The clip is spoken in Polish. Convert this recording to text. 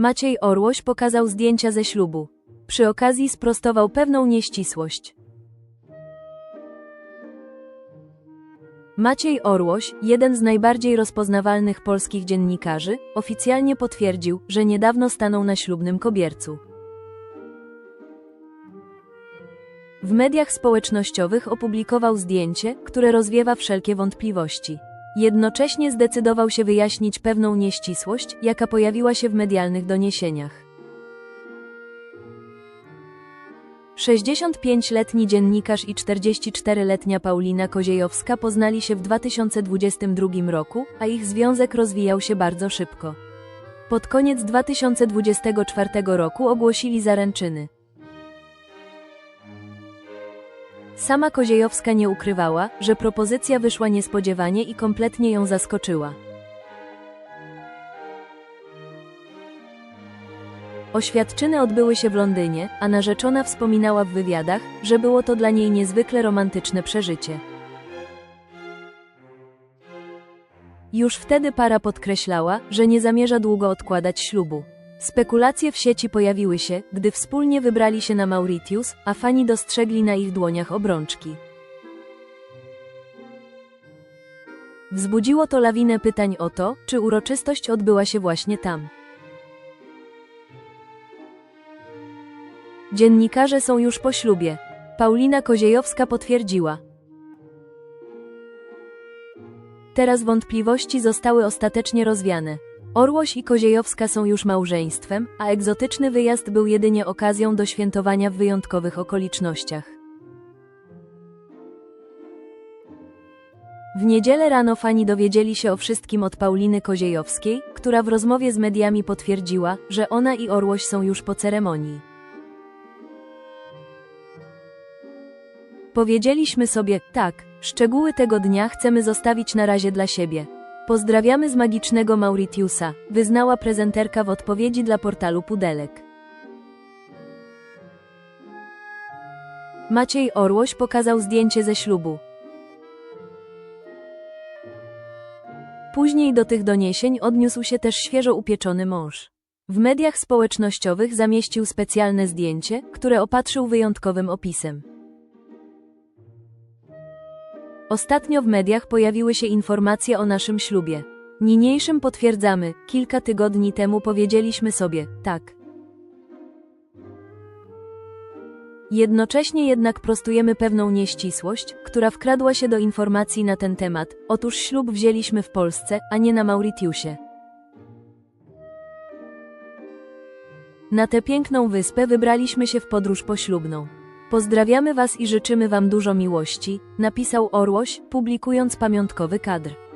Maciej Orłoś pokazał zdjęcia ze ślubu. Przy okazji sprostował pewną nieścisłość. Maciej Orłoś, jeden z najbardziej rozpoznawalnych polskich dziennikarzy, oficjalnie potwierdził, że niedawno stanął na ślubnym kobiercu. W mediach społecznościowych opublikował zdjęcie, które rozwiewa wszelkie wątpliwości. Jednocześnie zdecydował się wyjaśnić pewną nieścisłość, jaka pojawiła się w medialnych doniesieniach. 65-letni dziennikarz i 44-letnia Paulina Koziejowska poznali się w 2022 roku, a ich związek rozwijał się bardzo szybko. Pod koniec 2024 roku ogłosili zaręczyny. Sama Koziejowska nie ukrywała, że propozycja wyszła niespodziewanie i kompletnie ją zaskoczyła. Oświadczyny odbyły się w Londynie, a narzeczona wspominała w wywiadach, że było to dla niej niezwykle romantyczne przeżycie. Już wtedy para podkreślała, że nie zamierza długo odkładać ślubu. Spekulacje w sieci pojawiły się, gdy wspólnie wybrali się na Mauritius, a fani dostrzegli na ich dłoniach obrączki. Wzbudziło to lawinę pytań o to, czy uroczystość odbyła się właśnie tam. Dziennikarze są już po ślubie. Paulina Koziejowska potwierdziła. Teraz wątpliwości zostały ostatecznie rozwiane. Orłoś i Koziejowska są już małżeństwem, a egzotyczny wyjazd był jedynie okazją do świętowania w wyjątkowych okolicznościach. W niedzielę rano fani dowiedzieli się o wszystkim od Pauliny Koziejowskiej, która w rozmowie z mediami potwierdziła, że ona i Orłoś są już po ceremonii. Powiedzieliśmy sobie, tak, szczegóły tego dnia chcemy zostawić na razie dla siebie. Pozdrawiamy z magicznego Mauritiusa, wyznała prezenterka w odpowiedzi dla portalu Pudelek. Maciej Orłoś pokazał zdjęcie ze ślubu. Później do tych doniesień odniósł się też świeżo upieczony mąż. W mediach społecznościowych zamieścił specjalne zdjęcie, które opatrzył wyjątkowym opisem. Ostatnio w mediach pojawiły się informacje o naszym ślubie. Niniejszym potwierdzamy, kilka tygodni temu powiedzieliśmy sobie, tak. Jednocześnie jednak prostujemy pewną nieścisłość, która wkradła się do informacji na ten temat. Otóż ślub wzięliśmy w Polsce, a nie na Mauritiusie. Na tę piękną wyspę wybraliśmy się w podróż poślubną. Pozdrawiamy Was i życzymy Wam dużo miłości, napisał Orłoś, publikując pamiątkowy kadr.